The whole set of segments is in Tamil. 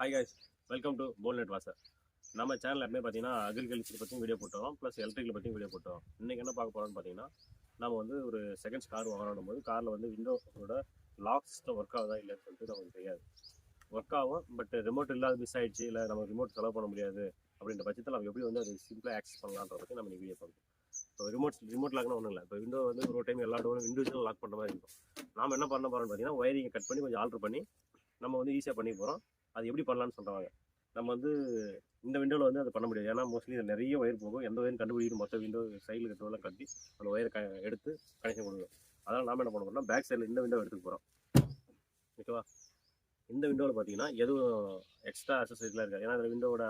ஹாய் guys வெல்கம் டு போல்நெட் வாசர் நம்ம சேனல் எப்பவுமே பார்த்தீங்கன்னா அக்ரிகல்ச்சர் பற்றியும் வீடியோ போட்டோம் ப்ளஸ் எலக்ட்ரிக்கல் பற்றியும் வீடியோ போட்டோம். இன்றைக்கி என்ன பார்க்க போகிறோம்னு பார்த்தீங்கன்னா நம்ம வந்து ஒரு செகண்ட்ஸ் கார் வாங்கணும் போது காரில் வந்து விண்டோவோட லாக் சிஸ்டம் ஒர்க் ஆகுதா இல்லைன்னு சொல்லிட்டு நமக்கு தெரியாது. ஒர்க் ஆகும் பட் ரிமோட் இல்லாத மிஸ் ஆகிடுச்சு இல்லை நம்ம ரிமோட் செலவு பண்ண முடியாது அப்படின்ற பட்சத்தில் நம்ம எப்படி வந்து அது சிம்பிளாக ஆக்சஸ் பண்ணலான்ற பற்றி நம்ம வீடியோ பார்க்கணும் இப்போ ரிமோட் ரிமோட் லாக்னா ஒன்றும் இல்லை. இப்போ விண்டோ வந்து ஒரு டைம் எல்லா டோரும் இண்டிவிஜுவல் லாக் பண்ணுற மாதிரி இருக்கும். நாம் என்ன பண்ண போகிறோம்னு பார்த்தீங்கன்னா ஒயரிங்கை கட் பண்ணி கொஞ்சம் ஆல்ட்ரு பண்ணி நம்ம வந்து ஈஸியாக பண்ணி போகிறோம் அது எப்படி பண்ணலான்னு சொல்கிறாங்க நம்ம வந்து இந்த விண்டோவில் வந்து அதை பண்ண முடியாது. ஏன்னா மோஸ்ட்லி நிறைய ஒயர் போகும். எந்த ஒயரும் கண்டுபிடிக்கணும். மொத்த விண்டோ சைடில் கட்டுவெல்லாம் கட்டி அந்த ஒயர் க எடுத்து கனெக்ஷன் கொடுக்கும் அதனால் நாம் என்ன பண்ண பேக் சைடில் இந்த விண்டோ எடுத்துக்க போகிறோம் ஓகேவா? இந்த விண்டோவில் பார்த்தீங்கன்னா எதுவும் எக்ஸ்ட்ரா அசசரிஸ்லாம் இருக்காது. ஏன்னா அதில் விண்டோவோட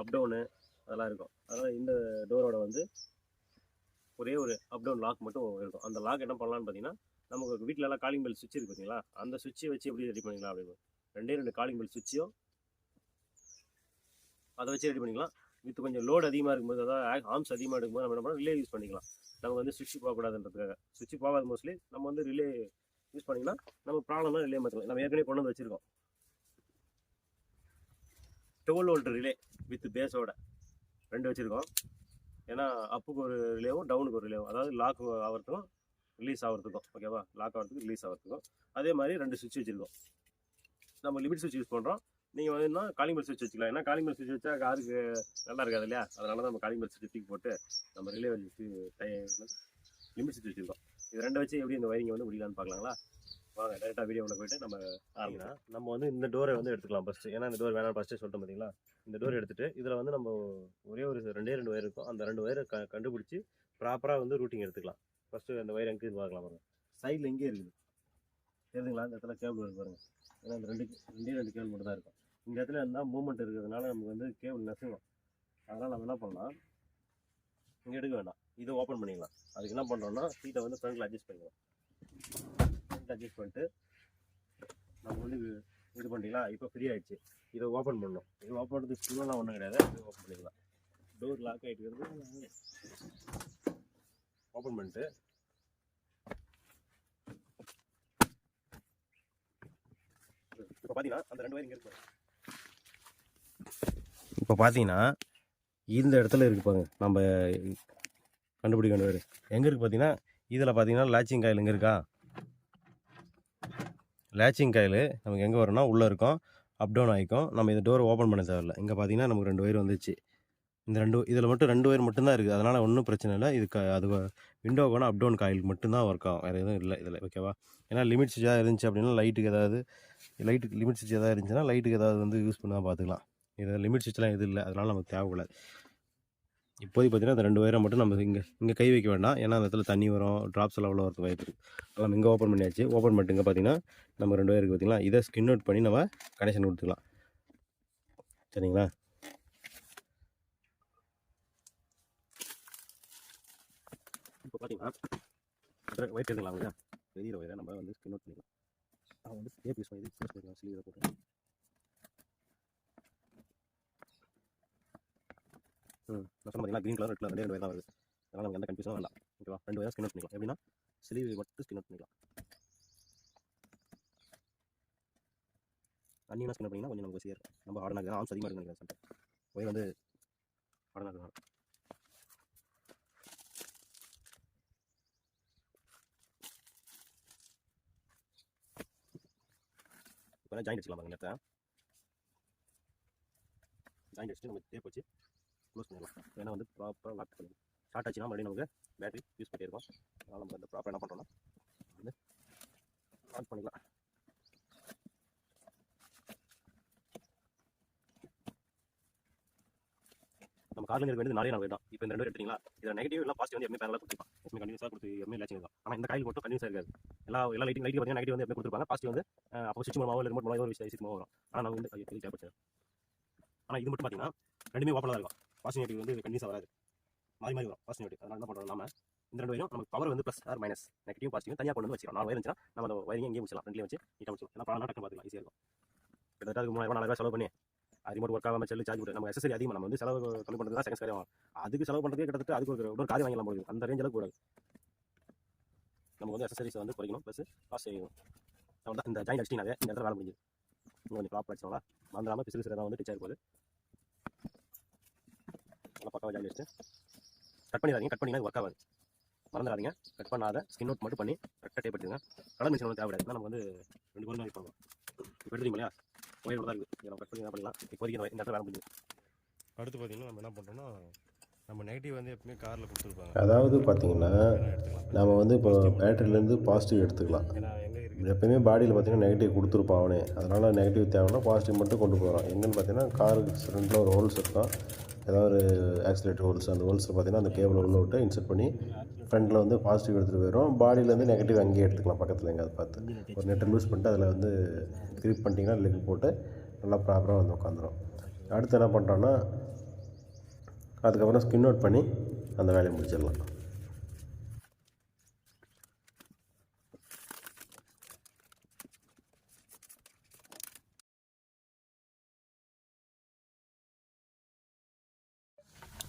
அப் டவுனு அதெல்லாம் இருக்கும். அதனால் இந்த டோரோட வந்து ஒரே ஒரு அப் டவுன் லாக் மட்டும் இருக்கும். அந்த லாக் என்ன பண்ணலாம்னு பார்த்தீங்கன்னா நமக்கு வீட்டிலலாம் காலிங் பெல் சுவிட்ச் இருக்கு பார்த்தீங்களா அந்த சுவிட்சை வச்சு எப்படி ரெடி பண்ணிக்கலாம் அப்படின்னு. ரெண்டே ரெண்டு காலிங் பெல் சுவிட்சையும் அதை வச்சு ரெடி பண்ணிக்கலாம். வித் கொஞ்சம் லோடு அதிகமாக இருக்கும்போது அதாவது ஆர்ம்ஸ் அதிகமாக இருக்கும்போது நம்ம என்ன பண்ணலாம்? ரிலே யூஸ் பண்ணிக்கலாம். நம்ம வந்து சுவிட்ச் போகக்கூடாதுன்றதுக்காக. சுவிட்ச் போகாது மோஸ்ட்லி நம்ம வந்து ரிலே யூஸ் பண்ணிங்கன்னா நம்ம ப்ராப்ளம்லாம் ரிலே மாற்றலாம் நம்ம ஏற்கனவே கொண்டு வந்து வச்சுருக்கோம். டுவெல் வோல்ட் ரிலே வித் பேஸோட ரெண்டு வச்சுருக்கோம். ஏன்னா அப்புக்கு ஒரு ரிலேவும் டவுனுக்கு ஒரு ரிலேவும் அதாவது லாக் ஆகிறதுக்கும் ரிலீஸ் ஆகிறதுக்கும் ஓகேவா லாக் ஆகிறதுக்கு ரிலீஸ் ஆகிறதுக்கும் அதே மாதிரி ரெண்டு சுவிட்ச் வச்சுருக்கோம். நம்ம லிமிட் சுவிட்ச் யூஸ் பண்ணுறோம் நீங்கள் வந்து காலிங் பெல் சுவிட்ச் வச்சுக்கலாம். ஏன்னா காலிங் பெல் சுவிட்ச் வச்சா காருக்கு நல்லா இருக்காது இல்லையா? அதனால தான் நம்ம காலிங் பெல் சுவிட்ச் தூக்கி போட்டு நம்ம ரிலே வச்சு லிமிட் சுவிட்ச் வச்சுருக்கோம். இது ரெண்டை வச்சு எப்படி இந்த வயரிங்கை வந்து முடியலான்னு பார்க்கலாங்களா? வாங்க டேரெக்டாக வீடியோவில் போயிட்டு நம்ம ஆரம்பிக்கலாம். நம்ம வந்து இந்த டோரை வந்து எடுத்துக்கலாம் ஃபஸ்ட்டு ஏன்னா இந்த டோர் வேணாம் ஃபஸ்ட்டே சொல்லிட்டோம் பார்த்தீங்களா இந்த டோர் எடுத்துட்டு இதில் வந்து நம்ம ஒரே ஒரு ரெண்டே ரெண்டு ஒயர் இருக்கும். அந்த ரெண்டு ஒயரை க கண்டுபிடிச்சி ப்ராப்பராக வந்து ரூட்டிங் எடுத்துக்கலாம். ஃபஸ்ட்டு அந்த ஒயர் எங்கே பார்க்கலாம் பாருங்க. சைடில் எங்கேயே இருக்குது. தெரியுதுங்களா அந்த இடத்துல கேபிள் இருக்கு பாருங்கள் ஏன்னா அந்த ரெண்டு ரெண்டே ரெண்டு கேபிள் மட்டும் தான் இருக்கும். இந்த இடத்துல இருந்தால் மூவ்மெண்ட் இருக்கிறதுனால நமக்கு வந்து கேபிள் நெசணும் அதனால் நம்ம என்ன பண்ணலாம்? இங்கே எடுக்க வேண்டாம். இதை ஓப்பன் பண்ணிக்கலாம். அதுக்கு என்ன பண்ணுறோன்னா சீட்டை வந்து ஃப்ரண்ட்டில் அட்ஜஸ்ட் பண்ணிக்கலாம். ஃப்ரண்ட் அட்ஜஸ்ட் பண்ணிட்டு நம்ம வந்து இது- பண்ணிக்கலாம். இப்போ ஃப்ரீ ஆகிடுச்சு இதை ஓப்பன் பண்ணணும். இது ஓப்பன் பண்ணுறது ஸ்க்ரூலாம் ஒன்றும் கிடையாது. இதை ஓப்பன் பண்ணிக்கலாம். டோர் லாக் ஆகிட்டு ஓப்பன் பண்ணிட்டு இப்போ பார்த்தீங்கன்னா அந்த ரெண்டு வயர் இங்கே இருக்கு இப்போ பார்த்தீங்கன்னா இந்த இடத்துல இருக்கு பாருங்க. நம்ம கண்டுபிடிக்க வேண்டிய எங்கே இருக்குது பார்த்தீங்கன்னா இதில் பார்த்தீங்கன்னா லேச்சிங் காயில் எங்கே இருக்கா? லேச்சிங் காயில் நமக்கு எங்கே வரும்னா உள்ளே இருக்கும். அப் டவுன் ஆகிக்கும். நம்ம இந்த டோரை ஓப்பன் பண்ண தேவையில்ல. இங்கே பார்த்தீங்கன்னா நமக்கு ரெண்டு வயர் வந்துச்சு. இந்த ரெண்டு இதில் மட்டும் ரெண்டு ஒயர் மட்டும்தான் இருக்குது அதனால் ஒன்றும் பிரச்சனை இல்லை. இது க அது விண்டோக்கான அப் டவுன் காயிலுக்கு மட்டும்தான் ஒர்க் ஆகும். வேறு எதுவும் இல்லை இதில் ஓகேவா ஏன்னா லிமிட் சுவிட்சாக இருந்துச்சு அப்படின்னா லைட்டுக்கு ஏதாவது லைட்டுக்கு லிமிட் சுவிட்ச் ஏதாவது இருந்துச்சுன்னா லைட்டுக்கு ஏதாவது வந்து யூஸ் பண்ணால் பார்த்துக்கலாம். இது லிமிட் சுவிட்ச்லாம் எதுவும் இல்லை. அதனால் நமக்கு தேவைப்படாது இப்போதைக்கு பார்த்தீங்கன்னா அந்த ரெண்டு ஒயரை மட்டும் நம்ம இங்கே இங்கே கை வைக்க வேண்டாம். ஏன்னா அந்த இடத்துல தண்ணி வரும் ட்ராப்ஸ் எல்லாம் உள்ள வரது வாய்ப்பு இருக்குது அதெல்லாம் இங்கே ஓப்பன் பண்ணியாச்சு. ஓப்பன் பண்ணிட்டு இங்கே பார்த்தீங்கன்னா நம்ம ரெண்டு ஒயருக்கு பார்த்தீங்களா? இதை ஸ்கின் அவுட் பண்ணி நம்ம கனெக்ஷன் கொடுத்துக்கலாம். சரிங்களா? இப்போ பார்த்தீங்கன்னா ஒயிட் எடுக்கலாம் இல்லையா பெரிய ஒயரை நம்ம வந்து ஸ்கின் அவுட் பண்ணிக்கலாம். அவன் வந்து டேப் யூஸ் பண்ணி யூஸ் பண்ணிக்கலாம். ஸ்லீவில் போட்டு. ம் நான் சொன்ன பார்த்தீங்கன்னா க்ரீன் கலர் ரெட் கலர் ரெண்டு ஒயர் தான் வருது. அதனால் நமக்கு எந்த கன்ஃபியூஸும் வேண்டாம். ஓகேவா ரெண்டு ஒயர் ஸ்கின் அவுட் பண்ணிக்கலாம். எப்படின்னா ஸ்லீவ் மட்டும் ஸ்கின் அவுட் பண்ணிக்கலாம். தண்ணியெல்லாம் ஸ்கின் பண்ணிங்கன்னா கொஞ்சம் நமக்கு வசதியாக இருக்கும் நம்ம ஆடனாக ஆம்ஸ் அதிகமாக இருக்கு நினைக்கிறேன் சம்டைம் ஒயர் வந்து ஆடனாக இருக்கணும் இப்போ ஜாயின் அடிச்சிக்கலாம் பாருங்க நேரத்தை ஜாயின் வச்சுட்டு நம்ம டேப் வச்சு க்ளோஸ் பண்ணிடலாம். ஏன்னா வந்து ப்ராப்பராக லாக் பண்ணி ஷார்ட் ஆச்சுன்னா மறுபடியும் நமக்கு பேட்டரி யூஸ் பண்ணியிருக்கோம் அதனால் நம்ம வந்து ப்ராப்பராக என்ன பண்ணுறோம்னா வந்து ஆன் பண்ணிக்கலாம். நம்ம காரில் இருக்க வேண்டியது நாளே நாள் தான் இப்போ இந்த ரெண்டு பேர் இதில் நெகட்டிவ் இல்லை பாசிட்டிவ் வந்து எப்பவுமே பேரலாக கொடுத்துருப்பான். எப்பவுமே கண்டினியூஸாக கொடுத்து எப்பவுமே லேச்சிங் ஆனால் இந்த காயில் மட்டும் கண்டினியூஸாக இருக்காது. எல்லா எல்லா லைட்டிங் லைட்டிங் பார்த்தீங்கன்னா நெகட்டிவ் வந்து எப்பவுமே கொடுத்துருப்பாங்க. பாசிட்டிவ் வந்து அப்போ சுவிட்ச் மூலமாக இல்லை ரிமோட் மூலமாக ஒரு விஷயம் மூலமாக வரும். ஆனால் நான் வந்து அது ஆனால் இது மட்டும் பார்த்தீங்கன்னா ரெண்டுமே ஓப்பனாக தான் இருக்கும். பாசிட்டிவ் நெகட்டிவ் வந்து கண்டிப்பாக வராது. மாறி மாறி வரும். பாசிட்டிவ் நெகட்டிவ் அதனால என்ன பண்ணுறோம் நம்ம இந்த ரெண்டு வயரும் நமக்கு பவர் வந்து plus or minus negative positive தனியாக கொண்டு வந்து வச்சிடும் நாலு வயர் இருந்துச்சுன்னா நம்ம அந்த வயரிங் எங்கேயும் வச்சிடலாம் ரெண்டுலேயும் வச்சு நீட்டாக வச்சிடும் ஏன்னா பணம் டக்குனு பார்த்துக்கலாம். ஈஸியாக இருக்கும். கிட்டத்தட்ட அதுக்கு மூணாயிரம் நாலாயிரம் செலவு பண்ணி ரிமோட் ஒர்க் ஆகாமல் செல்லு சார்ஜ் போட்டு நம்ம எக்ஸசரி அதிகமாக நம்ம வந்து செலவு கம்மி பண்ணுறது தான் செகண்ட் காரியம் அதுக்கு செலவு பண்ணுறதே கிட்டத்தட்ட அதுக்கு ஒரு ஒரு காரியம் வாங்கலாம் போகுது அந்த ரேஞ்சில் கூடாது நம்ம வந்து எக்ஸசரிஸை வந்து குறைக்கணும். ப்ளஸ் காசு செய்யணும் நம்ம தான் இந்த ஜாயின் அடிச்சினாவே இந்த இடத்துல வேலை முடிஞ்சு இன்னும் கொஞ்சம் ப்ராப்பர் அடிச்சோம்னா மறந்துடாமல் பிசிறு தான் வந்து டீச் ஆகிருப்போது நல்லா பக்காவாக ஜாயின் அடிச்சு கட் பண்ணிடாதீங்க. கட் பண்ணிங்கன்னா ஒர்க் ஆகாது. மறந்துடாதீங்க. கட் பண்ணாத. ஸ்கின் அவுட் மட்டும் பண்ணி கரெக்டாக டேப் எடுத்துங்க கலர் மிஷின் வந்து தேவைப்படாது. நமக்கு வந்து ரெண்டு கோல் யூஸ் பண்ணுவோம். இப்போ எடுத்துறீங்க இல்லையா? ஒயர் தான் இருக்குது நம்ம கட் பண்ணி என்ன பண்ணலாம். இப்போதைக்கு இந்த இடத்துல வேலை முடிஞ்சு அடுத்து பார்த்தீங்கன்னா நம்ம என்ன பண்ணுறோம்னா நம்ம நெகட்டிவ் வந்து எப்பவுமே காரில் கொடுத்துருப்பாங்க. அதாவது பார்த்தீங்கன்னா நம்ம வந்து இப்போ பேட்டரியிலேருந்து பாசிட்டிவ் எடுத்துக்கலாம். எப்பயுமே பாடியில் பார்த்தீங்கன்னா நெகட்டிவ் கொடுத்துருப்பான் அவனே அதனால் நெகட்டிவ் தேவைன்னா பாசிட்டிவ் மட்டும் கொண்டு போகிறான் எங்கன்னு பார்த்தீங்கன்னா காருக்கு ஃப்ரண்ட்டில் ஒரு ஹோல்ஸ் இருக்கும் ஏதாவது ஒரு ஆக்சிலேட்டர் ஹோல்ஸ் அந்த ஹோல்ஸில் பார்த்தீங்கன்னா அந்த கேபிள் உள்ள விட்டு இன்சர்ட் பண்ணி ஃப்ரண்ட்டில் வந்து பாசிட்டிவ் எடுத்துகிட்டு போயிடும். பாடியிலேருந்து நெகட்டிவ் அங்கேயே எடுத்துக்கலாம். பக்கத்தில் எங்கேயாவது பார்த்து. ஒரு நெட்டை லூஸ் பண்ணிட்டு அதில் வந்து கிரிப் பண்ணிட்டீங்கன்னா லெக் போட்டு நல்லா ப்ராப்பராக வந்து உட்காந்துரும். அடுத்து என்ன பண்ணுறோன்னா அதுக்கப்புறம் ஸ்கின் அவுட் பண்ணி அந்த வேலையை முடிச்சிடலாம்.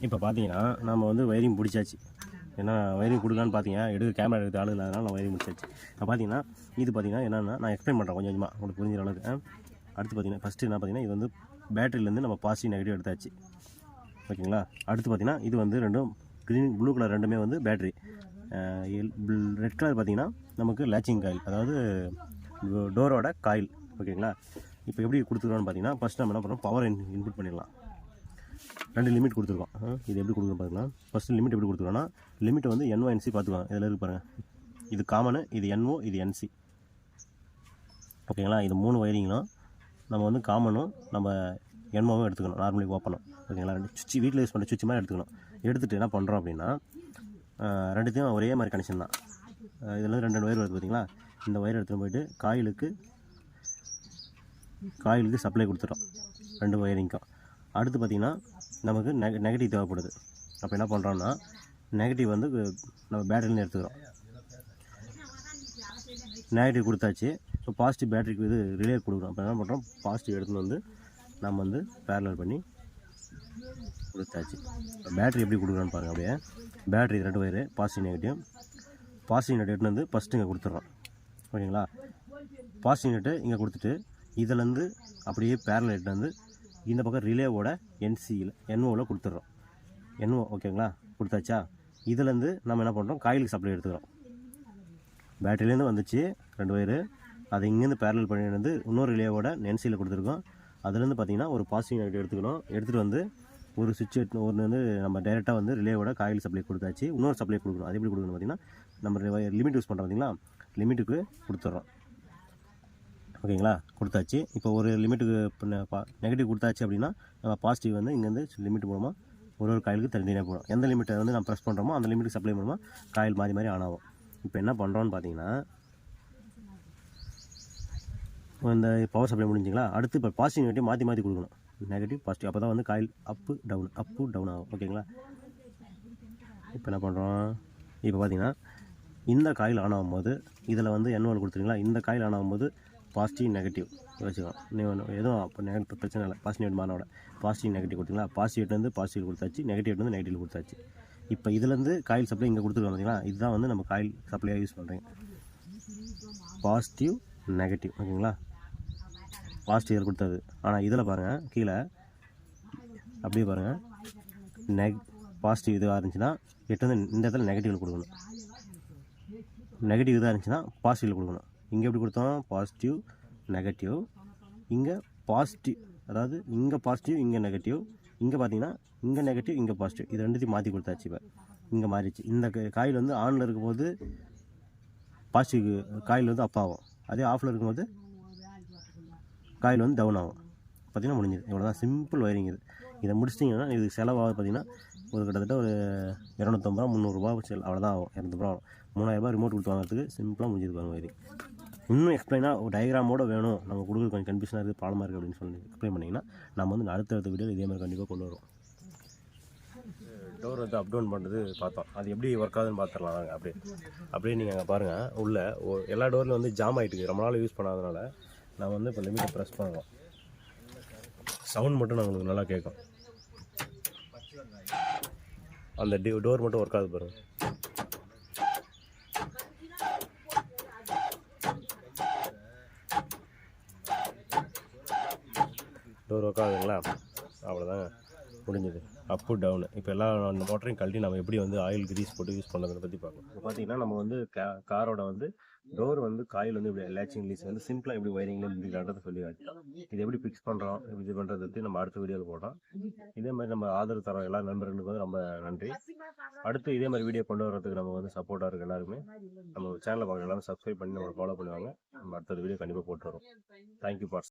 இப்போ பார்த்தீங்கன்னா நம்ம வந்து வயரிங் பிடிச்சாச்சு ஏன்னா வயரிங் கொடுக்கலான்னு பார்த்தீங்க எடுக்க கேமரா எடுத்து ஆளு இல்லாதனால நான் வயரிங் முடிச்சாச்சு. இப்போ பார்த்தீங்கன்னா இது பார்த்தீங்கன்னா என்னென்னா நான் எக்ஸ்பிளைன் பண்ணுறேன் கொஞ்சம் கொஞ்சமாக உங்களுக்கு புரிஞ்சுற அளவுக்கு. அடுத்து பார்த்தீங்கன்னா ஃபஸ்ட்டு என்ன பார்த்தீங்கன்னா இது வந்து பேட்டரியிலேருந்து நம்ம பாசிட்டிவ் நெகட்டிவ் எடுத்தாச்சு. ஓகேங்களா? அடுத்து பார்த்தீங்கன்னா இது வந்து ரெண்டும் க்ரீன் ப்ளூ கலர் ரெண்டுமே வந்து பேட்ரி ரெட் கலர் பார்த்தீங்கன்னா நமக்கு லேச்சிங் காயில் அதாவது டோரோட காயில் ஓகேங்களா? இப்போ எப்படி கொடுத்துருக்கோம்னு பார்த்தீங்கன்னா ஃபஸ்ட் நம்ம என்ன பண்ணுறோம் பவர் இன்புட் பண்ணிடலாம். ரெண்டு லிமிட் கொடுத்துருக்கோம். இது எப்படி கொடுக்குறோம் பார்த்துக்கலாம் ஃபஸ்ட்டு லிமிட் எப்படி கொடுத்துருக்கோம்னா லிமிட் வந்து N O N C NC பார்த்துக்கோங்க. இதில் இருக்கு பாருங்கள் இது காமனு இது என்ஓ இது என்சி ஓகேங்களா? இது மூணு வயரிங்களும் நம்ம வந்து காமனும் நம்ம என்ஓவும் எடுத்துக்கணும். நார்மலி ஓப்பனும் ஓகேங்களா? ரெண்டு சுவிட்ச் வீட்டில் யூஸ் பண்ணுற சுவிட்ச் மாதிரி எடுத்துக்கணும். எடுத்துகிட்டு என்ன பண்ணுறோம் அப்படின்னா ரெண்டுத்தையும் ஒரே மாதிரி கனெக்ஷன் தான். இதில் ரெண்டு ரெண்டு ஒயர் வருது பார்த்தீங்களா இந்த ஒயர் எடுத்துகிட்டு போயிட்டு காயிலுக்கு காயிலுக்கு சப்ளை கொடுத்துட்டோம். ரெண்டு ஒயரிங்க்கும் அடுத்து பார்த்திங்கன்னா நமக்கு நெக நெகட்டிவ் தேவைப்படுது. அப்போ என்ன பண்ணுறோம்னா நெகட்டிவ் வந்து நம்ம பேட்டரியிலேருந்து எடுத்துக்கிறோம். நெகட்டிவ் கொடுத்தாச்சு. இப்போ பாசிட்டிவ் பேட்டரிக்கு இது ரிலே கொடுக்குறோம். அப்போ என்ன பண்ணுறோம் பாசிட்டிவ் எடுத்துன்னு வந்து நம்ம வந்து பேரலர் பண்ணி கொடுத்தாச்சு. பேட்டரி எப்படி கொடுக்குறான்னு பாருங்கள் அப்படியே. பேட்ரி ரெண்டு ஒயரு பாசிட்டிவ் நெகட்டிவ் பாசிட்டிவ் நெட் வந்து ஃபஸ்ட்டு இங்கே கொடுத்துட்றோம். ஓகேங்களா? பாசிட்டிவ் நெட்டு இங்கே கொடுத்துட்டு இதுலேருந்து அப்படியே பேரல் எடுத்து வந்து இந்த பக்கம் ரிலேவோட என்சியில் என்ஓவில் கொடுத்துட்றோம். என்ஓ ஓகேங்களா? கொடுத்தாச்சா? இதுலேருந்து நம்ம என்ன பண்ணுறோம் காயிலுக்கு சப்ளை எடுத்துக்கிறோம். பேட்டரியிலேருந்து வந்துச்சு ரெண்டு வயரு அதை இங்கேருந்து பேரல் பண்ணி வந்து இன்னொரு ரிலேவோட என்சியில் கொடுத்துருக்கோம். அதுலேருந்து பார்த்தீங்கன்னா ஒரு பாசிட்டிவ் நெகட்டிவ் எடுத்துக்கணும். எடுத்துகிட்டு வந்து ஒரு சுவிட்ச் எடுத்து ஒன்று வந்து நம்ம டேரெக்டாக வந்து ரிலேவோட காயில் சப்ளை கொடுத்தாச்சு. இன்னொரு சப்ளை கொடுக்கணும். அது எப்படி கொடுக்கணும் பார்த்தீங்கன்னா நம்ம லிமிட் யூஸ் பண்ணுறோம் பார்த்தீங்களா? லிமிட்டுக்கு கொடுத்துட்றோம். ஓகேங்களா? கொடுத்தாச்சு. இப்போ ஒரு லிமிட்டுக்கு நெகட்டிவ் கொடுத்தாச்சு அப்படின்னா நம்ம பாசிட்டிவ் வந்து இங்கேருந்து லிமிட் மூலமாக ஒரு ஒரு காயிலுக்கு தனித்தனியாக போடும் எந்த லிமிட்டை வந்து நம்ம ப்ரெஸ் பண்ணுறோமோ அந்த லிமிட்டுக்கு சப்ளை மூலமாக காயில் மாறி மாதிரி ஆன் ஆகும். இப்போ என்ன பண்ணுறோன்னு பார்த்தீங்கன்னா இந்த பவர் சப்ளை முடிஞ்சுங்களா? அடுத்து இப்போ பாசிட்டிவ் நெகட்டிவ் மாற்றி மாற்றி கொடுக்கணும். நெகட்டிவ் பாசிட்டிவ் அப்போ தான் வந்து coil up down up down ஆகும். ஓகேங்களா இப்போ என்ன பண்ணுறோம் இப்போ பார்த்தீங்கன்னா இந்த காயில் ஆன் ஆகும்போது இதில் வந்து என்ஓல் கொடுத்துருங்களா இந்த காயில் ஆன் ஆகும்போது பாசிட்டிவ் நெகட்டிவ் வச்சுக்கலாம். நீங்கள் எதுவும் அப்போ நெகட்டிவ் பிரச்சனை இல்லை. பாசிட்டிவ் மானோட பாசிட்டிவ் நெகட்டிவ் கொடுத்தீங்களா? பாசிட்டிவ் வந்து பாசிட்டிவ் கொடுத்தாச்சு. நெகட்டிவ் வந்து நெகட்டிவ் கொடுத்தாச்சு. இப்போ இதுலேருந்து காயில் சப்ளை இங்கே கொடுத்துருக்கோம் பார்த்தீங்களா இதுதான் வந்து நம்ம காயில் சப்ளையாக யூஸ் பண்ணுறீங்க பாசிட்டிவ் நெகட்டிவ் ஓகேங்களா? பாசிட்டிவ் கொடுத்தது. ஆனால் இதில் பாருங்கள் கீழே அப்படியே பாருங்கள் நெக் பாசிட்டிவ் இதுவாக இருந்துச்சுன்னா எட்டு வந்து இந்த இடத்துல நெகட்டிவ் கொடுக்கணும். நெகட்டிவ் இதாக இருந்துச்சுன்னா பாசிட்டிவ் கொடுக்கணும். இங்கே எப்படி கொடுத்தோம்? பாசிட்டிவ் நெகட்டிவ் இங்கே பாசிட்டிவ் அதாவது இங்கே பாசிட்டிவ் இங்கே நெகட்டிவ் இங்கே பார்த்தீங்கன்னா இங்கே நெகட்டிவ் இங்கே பாசிட்டிவ் இது ரெண்டுத்தையும் மாற்றி கொடுத்தாச்சு இப்போ. இங்கே மாறிடுச்சு. இந்த காயில் வந்து ஆனில் இருக்கும்போது பாசிட்டிவ் காயில் வந்து அப்பாகும் அதே ஆஃபில் இருக்கும்போது காயில் வந்து டவுன் ஆகும். பார்த்தீங்கன்னா முடிஞ்சது. இவ்வளோ தான் சிம்பிள் ஒயரிங் இது. இதை முடிச்சிட்டிங்கன்னா இது செலவாகுது பார்த்தீங்கன்னா ஒரு கிட்டத்தட்ட ஒரு இரநூத்தம்பது ரூபா முந்நூறுரூவா செல் அவ்வளோதான் ஆகும். இரநூத்தம்பது ஆகும். மூணாயிரரூபா ரிமோட் கொடுத்து வாங்குறதுக்கு சிம்பிளாக முடிஞ்சது பாருங்க ஒயரிங் இன்னும் எக்ஸ்பிளைனாக ஒரு டயக்ராமோட வேணும். நம்ம கொடுக்குறது கொஞ்சம் கன்ஃபியூஷனாக இருக்குது ப்ராப்ளமாக இருக்குது அப்படின்னு சொல்லி எக்ஸ்பிளைன் பண்ணிங்கன்னா நம்ம வந்து அடுத்தடுத்த வீடியோ இதே மாதிரி கண்டிப்பாக கொண்டு வரும் டோர் வந்து அப் டவுன் பண்ணுறது பார்த்தோம். அது எப்படி ஒர்க் ஆகுதுன்னு பார்த்துடலாம் நாங்கள் அப்படியே. அப்படியே நீங்கள் அங்கே பாருங்கள் உள்ள எல்லா டோர்லையும் வந்து ஜாம் ஆகிட்டு ரொம்ப நாள் யூஸ் பண்ணாதனால நான் வந்து இப்போ லிமிட்டை ப்ரெஸ் பண்ணுவோம் சவுண்ட் மட்டும் நான் உங்களுக்கு நல்லா கேட்கும் அந்த டி டோர் மட்டும் ஒர்க் ஆகுது பாருங்கள் டோர் ஒர்க் ஆகுதுங்களா? அவ்வளோதாங்க முடிஞ்சது. அப்பு டவுனு இப்போ எல்லா அந்த மோட்டரையும் கழட்டி நம்ம எப்படி வந்து ஆயில் கிரீஸ் போட்டு யூஸ் பண்ணுறதை பற்றி பார்க்கணும் இப்போ பார்த்தீங்கன்னா நம்ம வந்து கா காரோட வந்து டோர் வந்து காயில் வந்து இப்படி லேச்சிங் லீஸ் வந்து சிம்பிளாக எப்படி வயரிங்கில் இப்படின்றதை சொல்லி இது எப்படி ஃபிக்ஸ் பண்ணுறோம் இது பண்ணுறது பற்றி நம்ம அடுத்த வீடியோவில் போடுறோம் இதே மாதிரி நம்ம ஆதரவு தரோம் எல்லா நண்பர்களுக்கும் வந்து ரொம்ப நன்றி. அடுத்து இதே மாதிரி வீடியோ கொண்டு வரதுக்கு நம்ம வந்து சப்போர்ட்டாக இருக்குது எல்லாருமே நம்ம சேனலை பார்க்குற எல்லாரும் சப்ஸ்கிரைப் பண்ணி நம்ம ஃபாலோ பண்ணுவாங்க. நம்ம அடுத்த வீடியோ கண்டிப்பாக போட்டு வரோம் தேங்க்யூ பார்ஸ்